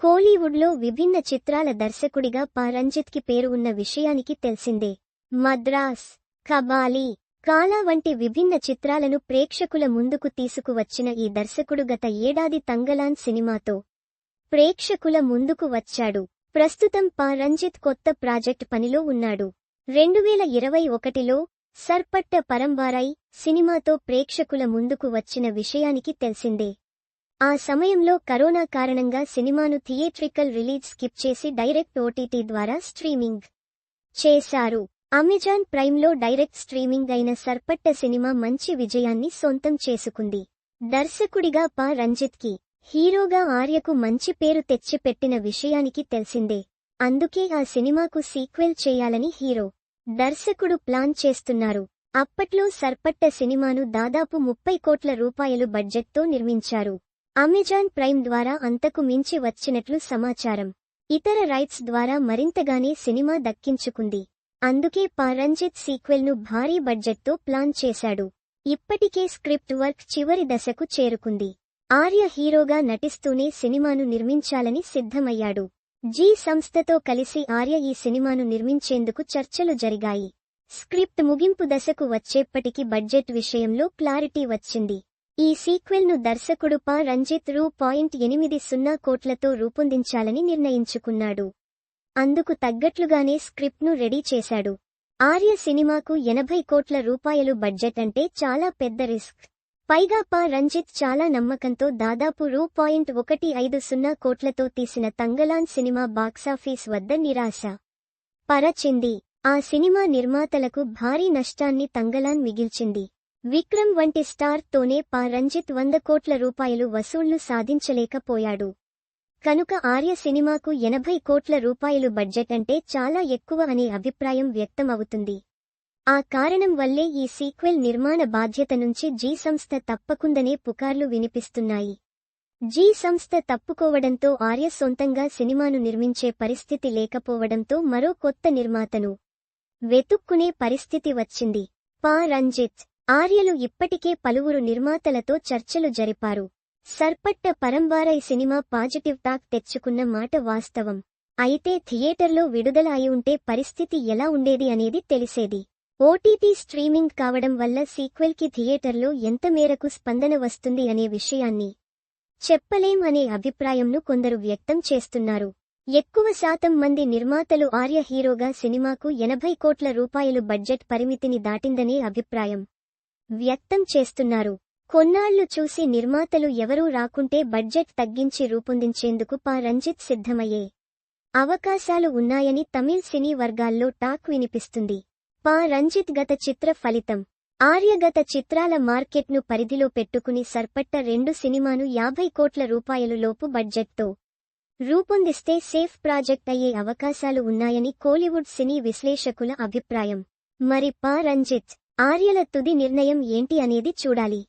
కోలీవుడ్లో విభిన్న చిత్రాల దర్శకుడిగా పా. రంజిత్కి పేరు ఉన్న విషయానికి తెలిసిందే. మద్రాస్ కబాలి కాలా వంటి విభిన్న చిత్రాలను ప్రేక్షకుల ముందుకు తీసుకువచ్చిన ఈ దర్శకుడు గత ఏడాది తంగలాన్ సినిమాతో ప్రేక్షకుల ముందుకు వచ్చాడు. ప్రస్తుతం ప. రంజిత్ కొత్త ప్రాజెక్ట్ పనిలో ఉన్నాడు. రెండువేల ఇరవై ఒకటిలో సర్పట్ట పరంబారై సినిమాతో ప్రేక్షకుల ముందుకు వచ్చిన విషయానికి తెలిసిందే. ఆ సమయంలో కరోనా కారణంగా సినిమాను థియేట్రికల్ రిలీజ్ స్కిప్ చేసి డైరెక్ట్ ఓటీటీ ద్వారా స్ట్రీమింగ్ చేశారు. అమెజాన్ ప్రైమ్లో డైరెక్ట్ స్ట్రీమింగ్ అయిన సర్పట్ట సినిమా మంచి విజయాన్ని సొంతం చేసుకుంది. దర్శకుడిగా పా. రంజిత్కి హీరోగా ఆర్యకు మంచి పేరు తెచ్చిపెట్టిన విషయానికి తెలిసిందే. అందుకే ఆ సినిమాకు సీక్వెల్ చేయాలని హీరో దర్శకుడు ప్లాన్ చేస్తున్నారు. అప్పట్లో సర్పట్ట సినిమాను దాదాపు ముప్పై కోట్ల రూపాయలు బడ్జెట్తో నిర్మించారు. అమెజాన్ ప్రైమ్ ద్వారా అంతకు మించి వచ్చినట్లు సమాచారం. ఇతర రైట్స్ ద్వారా మరింతగానే సినిమా దక్కించుకుంది. అందుకే పా రంజిత్ సీక్వెల్ను భారీ బడ్జెట్తో ప్లాన్ చేశాడు. ఇప్పటికే స్క్రిప్ట్ వర్క్ చివరి దశకు చేరుకుంది. ఆర్య హీరోగా నటిస్తూనే సినిమాను నిర్మించాలని సిద్ధమయ్యాడు. జీ సంస్థతో కలిసి ఆర్య ఈ సినిమాను నిర్మించేందుకు చర్చలు జరిగాయి. స్క్రిప్ట్ ముగింపు దశకు వచ్చేప్పటికి బడ్జెట్ విషయంలో క్లారిటీ వచ్చింది. ఈ సీక్వెల్ను దర్శకుడు పా రంజిత్ రూ పాయింట్ ఎనిమిది సున్నా కోట్లతో రూపొందించాలని నిర్ణయించుకున్నాడు. అందుకు తగ్గట్లుగానే స్క్రిప్ట్ను రెడీ చేశాడు. ఆర్య సినిమాకు ఎనభై కోట్ల రూపాయలు బడ్జెట్ అంటే చాలా పెద్ద రిస్క్. పైగా పా రంజిత్ చాలా నమ్మకంతో దాదాపు రూ పాయింట్ ఒకటి ఐదు సున్నా కోట్లతో తీసిన తంగలాన్ సినిమా బాక్సాఫీస్ వద్ద నిరాశ. పరచింది. ఆ సినిమా నిర్మాతలకు భారీ నష్టాన్ని తంగలాన్ మిగిల్చింది. విక్రమ్ వంటి స్టార్ తోనే పా రంజిత్ వంద కోట్ల రూపాయలు వసూళ్ళు సాధించలేకపోయాడు. కనుక ఆర్య సినిమాకు ఎనభై కోట్ల రూపాయలు బడ్జెట్ అంటే చాలా ఎక్కువ అనే అభిప్రాయం వ్యక్తమవుతుంది. ఆ కారణం వల్లే ఈ సీక్వెల్ నిర్మాణ బాధ్యత నుంచి జీ సంస్థ తప్పకుందనే పుకార్లు వినిపిస్తున్నాయి. జీ సంస్థ తప్పుకోవడంతో ఆర్య సొంతంగా సినిమాను నిర్మించే పరిస్థితి లేకపోవడంతో మరో కొత్త నిర్మాతను వెతుక్కునే పరిస్థితి వచ్చింది. పా రంజిత్ ఆర్యలు ఇప్పటికే పలువురు నిర్మాతలతో చర్చలు జరిపారు. సర్పట్ట పరంబారై సినిమా పాజిటివ్ టాక్ తెచ్చుకున్న మాట వాస్తవం. అయితే థియేటర్లో విడుదల అయి ఉంటే పరిస్థితి ఎలా ఉండేది అనేది తెలిసేది. ఓటీటీ స్ట్రీమింగ్ కావడం వల్ల సీక్వెల్కి థియేటర్లో ఎంత మేరకు స్పందన వస్తుంది అనే విషయాన్ని చెప్పలేం అనే అభిప్రాయంను కొందరు వ్యక్తం చేస్తున్నారు. ఎక్కువ శాతం మంది నిర్మాతలు ఆర్య హీరోగా సినిమాకు ఎనభై కోట్ల రూపాయలు బడ్జెట్ పరిమితిని దాటిందనే అభిప్రాయం. వ్యక్తం చేస్తున్నారు. కొన్నాళ్ళు చూసి నిర్మాతలు ఎవరూ రాకుంటే బడ్జెట్ తగ్గించి రూపొందించేందుకు పా. రంజిత్ సిద్ధమయ్యే అవకాశాలు ఉన్నాయని తమిళ్ సినీ వర్గాల్లో టాక్ వినిపిస్తుంది. పా. రంజిత్ గత చిత్ర ఫలితం. ఆర్య గత చిత్రాల మార్కెట్ను పరిధిలో పెట్టుకుని సర్పట్ట రెండు సినిమాను యాభై కోట్ల రూపాయలు లోపు బడ్జెట్తో రూపొందిస్తే సేఫ్ ప్రాజెక్ట్ అయ్యే అవకాశాలు ఉన్నాయని కోలీవుడ్ సినీ విశ్లేషకుల అభిప్రాయం. మరి పా. రంజిత్ ఆర్యల తుది నిర్ణయం ఏంటి అనేది చూడాలి.